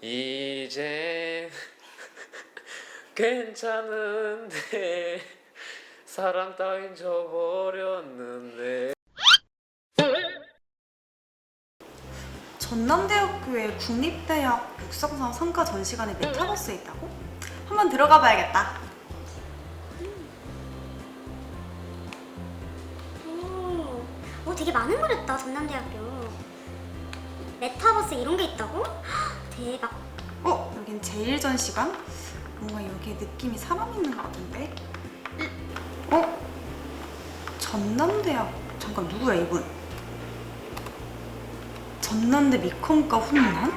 이제 괜찮은데 사랑 따윈 져버렸는데 전남대학교에 국립대학 육성사업 성과 전시관에 메타버스 있다고? 한번 들어가 봐야겠다. 오, 오 되게 많은 걸 했다 전남대학교 메타버스 이런 게 있다고? 헉, 대박 어? 여긴 제1전시관? 뭔가 여기에 느낌이 사람 있는 것 같은데? 어? 전남대학 잠깐 누구야 이분? 전남대 미컴과 훈남?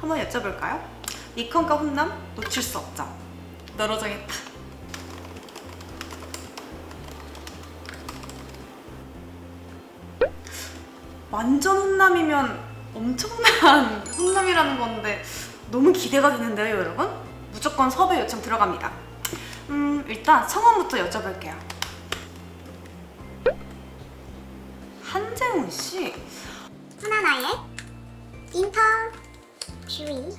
한번 여쭤볼까요? 미컴과 훈남 놓칠 수 없죠. 너로 정했다. 완전 훈남이면 엄청난 훈남이라는 건데 너무 기대가 되는데요, 여러분? 무조건 섭외 요청 들어갑니다. 음, 일단 성함부터 여쭤볼게요. 한재훈 씨? 하나나의 인터 뷰이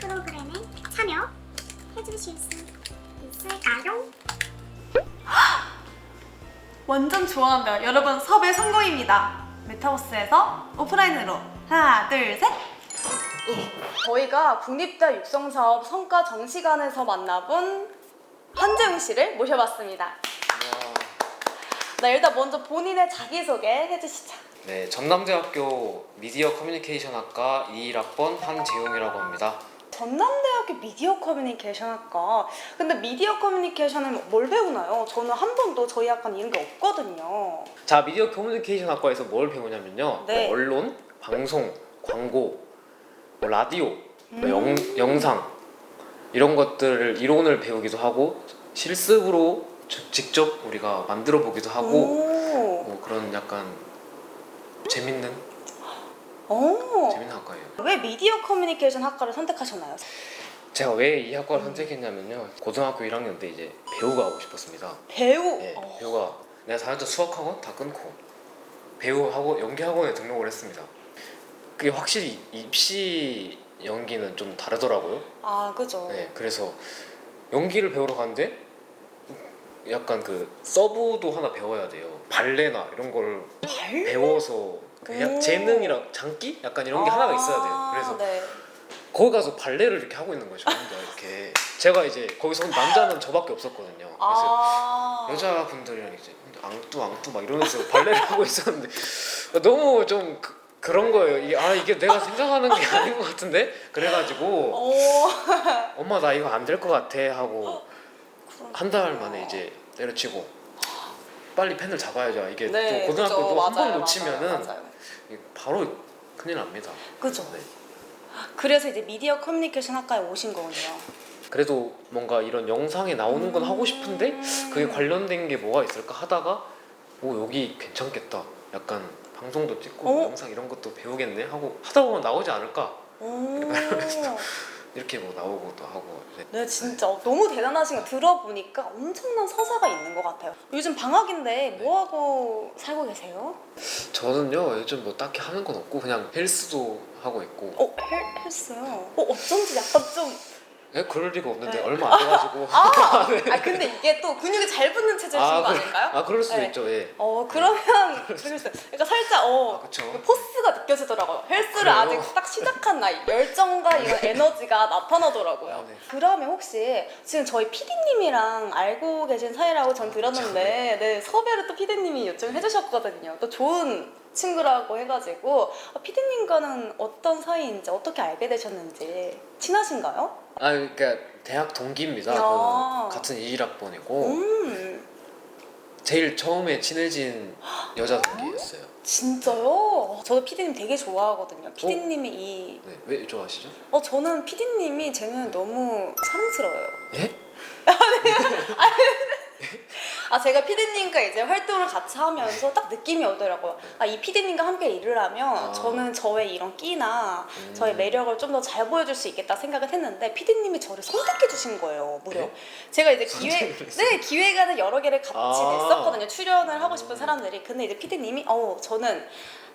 프로그램에 참여해주실 수 있을까요? 완전 좋아한다. 여러분 섭외 성공입니다. 메타버스에서 오프라인으로 하나, 둘, 셋. 저희가 국립대 육성사업 성과 정시관에서 만나본 한재웅 씨를 모셔봤습니다. 네, 일단 먼저 본인의 자기소개 해주시죠. 네 전남대학교 미디어 커뮤니케이션학과 21학번 한재용이라고 합니다 전남대학교 미디어 커뮤니케이션 학과. 근데 미디어 커뮤니케이션은 뭘 배우나요? 저는 한 번도 저희 학과는 이런 게 없거든요. 자 미디어 커뮤니케이션 학과에서 뭘 배우냐면요 네. 뭐 언론, 방송, 광고, 뭐 라디오, 뭐 음. 영, 영상 이런 것들을 이론을 배우기도 하고 실습으로 저- 직접 우리가 만들어 보기도 하고 오. 뭐 그런 약간 재밌는 오. 재밌는 학과예요. 왜 미디어 커뮤니케이션 학과를 선택하셨나요? 제가 왜 이 학과를 음. 선택했냐면요. 고등학교 1학년 때 이제 배우가 하고 싶었습니다. 배우. 네, 어. 배우가 내가 4년째 수학학원 다 끊고 배우하고 연기학원에 등록을 했습니다. 그게 확실히 입시 연기는 좀 다르더라고요. 아, 그죠. 네, 그래서 연기를 배우러 갔는데 약간 그 서브도 하나 배워야 돼요. 발레나 이런 걸 발레? 배워서 그 약- 오. 재능이랑 장기 약간 이런 게 하나가 있어야 돼요. 그래서 네. 거기 가서 발레를 이렇게 하고 있는 거죠. 혼자 이렇게 제가 이제 거기서 남자는 저밖에 없었거든요. 그래서 아. 여자분들이랑 이제 앙뚜 앙뚜 막 이러면서 발레를 하고 있었는데 너무 좀 그, 그런 거예요. 이게 아 이게 내가 생각하는 게 아닌 것 같은데 그래가지고 오. 엄마 나 이거 안 될 것 같아 하고 한 달 만에 이제 때려치고 빨리 펜을 잡아야죠. 이게 네, 또 고등학교 그죠. 또한번 맞아요, 놓치면은 맞아요, 맞아요. 이게 바로 큰일 납니다. 그죠. 네. 그래서 이제 미디어 커뮤니케이션 학과에 오신 거군요. 그래도 뭔가 이런 영상에 나오는 건 하고 싶은데 음. 그게 관련된 게 뭐가 있을까 하다가 오 여기 괜찮겠다. 약간 방송도 찍고 어? 영상 이런 것도 배우겠네 하고 하다 보면 나오지 않을까 오. 이렇게 뭐 나오고 또 하고 이제 네, 진짜 너무 대단하신 거 들어보니까 엄청난 서사가 있는 것 같아요. 요즘 방학인데 뭐 하고 살고 계세요? 저는요 요즘 뭐 딱히 하는 건 없고 그냥 헬스도 하고 있고 어, 헬, 헬스요. 어, 어쩐지 약간 좀 예, 그럴 리가 없는데 네. 얼마 안 돼가지고 아, 아 근데 이게 또 근육이 잘 붙는 체질이신 거 그- 아닌가요? 아 그럴 수도 네. 있죠 예. 어 그러면 모르겠어요. 그러니까 살짝 아어 그쵸 그 포스가 느껴지더라고요. 헬스를 그래요? 아직 딱 시작한 나이 열정과 이런 에너지가 나타나더라고요. 아, 네. 그러면 혹시 지금 저희 PD님이랑 알고 계신 사이라고 전 들었는데 네, 섭외를 또 PD님이 요청을 해주셨거든요. 또 좋은 친구라고 해가지고 PD님과는 어떤 사이인지 어떻게 알게 되셨는지 친하신가요? 아 그러니까 대학 동기입니다 아. 그 같은 21학번이고 음 제일 처음에 친해진 여자 동기였어요 진짜요? 저도 PD님 되게 좋아하거든요. PD님이 이 네, 왜 좋아하시죠? 어 저는 PD님이 제 눈에 너무 사랑스러워요. 예? 아 제가 PD님과 이제 활동을 같이 하면서 딱 느낌이 오더라고요. 아이 PD님과 함께 일을 하면 아. 저는 저의 이런 끼나 음. 저의 매력을 좀 더 잘 보여줄 수 있겠다 생각을 했는데 PD님이 저를 선택해 주신 거예요. 무려 네? 제가 이제 선택을 했어요? 네 기획안을 여러 개를 같이 아. 냈었거든요. 출연을 하고 싶은 음. 사람들이 근데 이제 PD님이 어 저는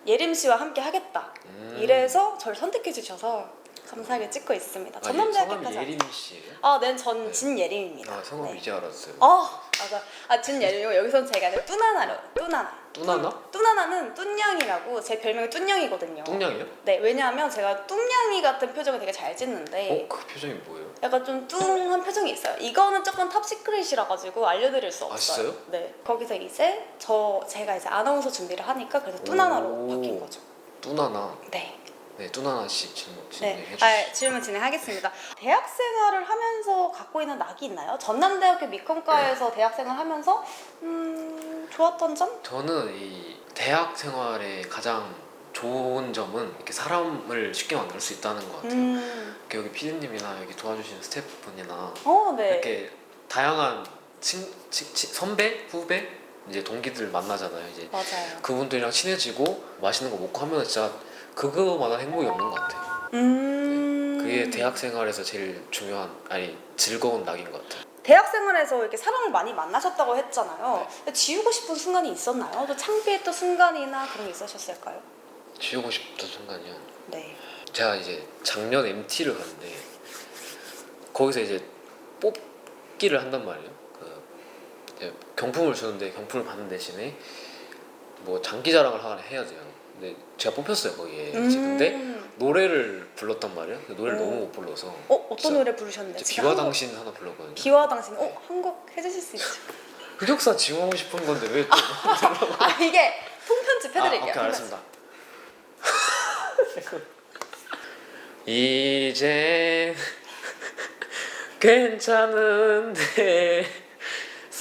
예림 씨와 함께 하겠다. 음. 이래서 저를 선택해 주셔서 감사하게 찍고 있습니다. 아, 전남대학교까지. 성함이 예림 씨예요? 아, 네, 전 네. 진예림입니다. 아 성함 네. 이제 알았어요. 아, 맞아. 아, 진예림이고 여기선 제가 이제 뚜나나로 뚜나나. 뚜나나? 뚜나나는 뚠냥이라고 제 별명이 뚠냥이거든요. 뚱냥이요? 네, 왜냐하면 제가 뚱냥이 같은 표정을 되게 잘 짓는데 어? 그 표정이 뭐예요? 약간 좀 뚱한 표정이 있어요. 이거는 조금 탑 시크릿이라 가지고 알려드릴 수 아, 없어요. 진짜요? 네. 거기서 이제 저 제가 이제 아나운서 준비를 하니까 그래서 뚜나나로 오. 바뀐 거죠. 뚜나나. 네. 네, 뚜나나 씨 질문 진행해 네. 주시죠. 아, 질문 진행하겠습니다. 대학 생활을 하면서 갖고 있는 낙이 있나요? 전남대학교 미컴과에서 대학 생활 하면서 음, 좋았던 점? 저는 이 대학 생활의 가장 좋은 점은 이렇게 사람을 쉽게 만들 수 있다는 것 같아요. 음. 이렇게 여기 피디님이나 여기 도와주시는 스태프분이나 어, 네. 이렇게 다양한 친, 친- 친- 선배, 후배, 이제 동기들 만나잖아요. 이제 맞아요. 그분들이랑 친해지고 맛있는 거 먹고 하면 진짜 그거만한 행복이 없는 것 같아요. 음. 그게 대학 생활에서 제일 중요한 아니 즐거운 낙인 것 같아요. 대학 생활에서 이렇게 사람을 많이 만나셨다고 했잖아요. 네. 지우고 싶은 순간이 있었나요? 또 창피했던 순간이나 그런 게 있으셨을까요? 지우고 싶던 순간이요. 네. 제가 이제 작년 MT를 갔는데 거기서 이제 뽑기를 한단 말이에요. 그 경품을 주는데 경품을 받는 대신에 뭐 장기 자랑을 하나 해야 돼요. 근데 제가 뽑혔어요 거기에. 이제 근데 음. 노래를 불렀단 말이에요. 노래를 오. 너무 못 불러서 어 어떤 진짜 노래 제가 비와 한 곡- 당신 하나 불렀거든요. 비와 당신. 어한 곡 해주실 수 있죠? 흑역사 지우고 싶은 건데 왜 또? 아 이게 통편집 해드릴게요. 아, 오케이 통편집. 알겠습니다. 이제 괜찮은데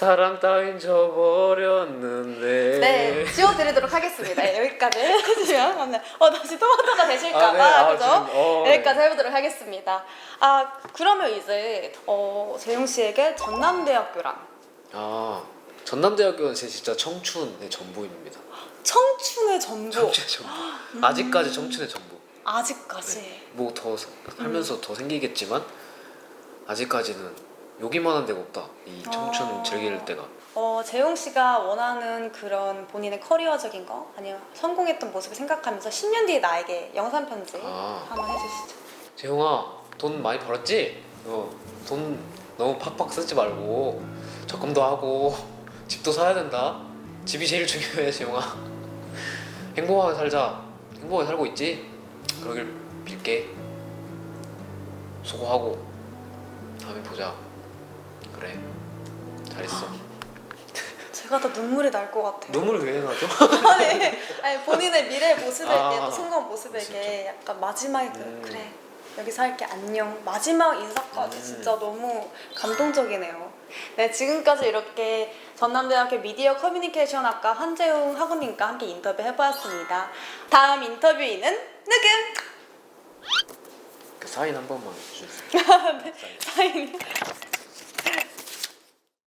사람 따윈 져버렸는데 네, 지워드리도록 하겠습니다. 네, 여기까지 해주시면 네. 어 다시 토마토가 되실까봐 아, 네. 아, 그죠? 지금, 어, 네. 여기까지 해보도록 하겠습니다. 아 그러면 이제 어, 재용 씨에게 전남대학교랑 아 전남대학교는 제 진짜 청춘의 전부입니다. 청춘의 전부 청춘의 전부. 아직까지 청춘의 전부. 아직까지. 뭐 더 살면서 더 생기겠지만 아직까지는 여기만한 데가 없다. 이 청춘 아. 즐길 때가. 어, 재용 씨가 원하는 그런 본인의 커리어적인 거 아니면 성공했던 모습을 생각하면서 10년 뒤에 나에게 영상 편지 아. 한번 해주시죠. 재용아 돈 많이 벌었지? 어, 돈 너무 팍팍 쓰지 말고 적금도 하고 집도 사야 된다. 집이 제일 중요해 재용아. 행복하게 살자. 행복하게 살고 있지? 그러길 빌게. 수고하고 다음에 보자. 그래. 잘 있어. 제가 더 눈물이 날 것 같아요. 눈물이 왜 나죠? 아니, 아니 본인의 미래 모습에게 아, 또 성공 모습에게 약간 마지막에 그, 음. 그래 여기서 할게 안녕 마지막 인사까지 음. 진짜 너무 감동적이네요. 네 지금까지 이렇게 전남대학교 미디어 커뮤니케이션 학과 한재웅 학우님과 함께 인터뷰 해보았습니다. 다음 인터뷰인은 누구? 그 사인 한 번만 해주세요. 사인. 사인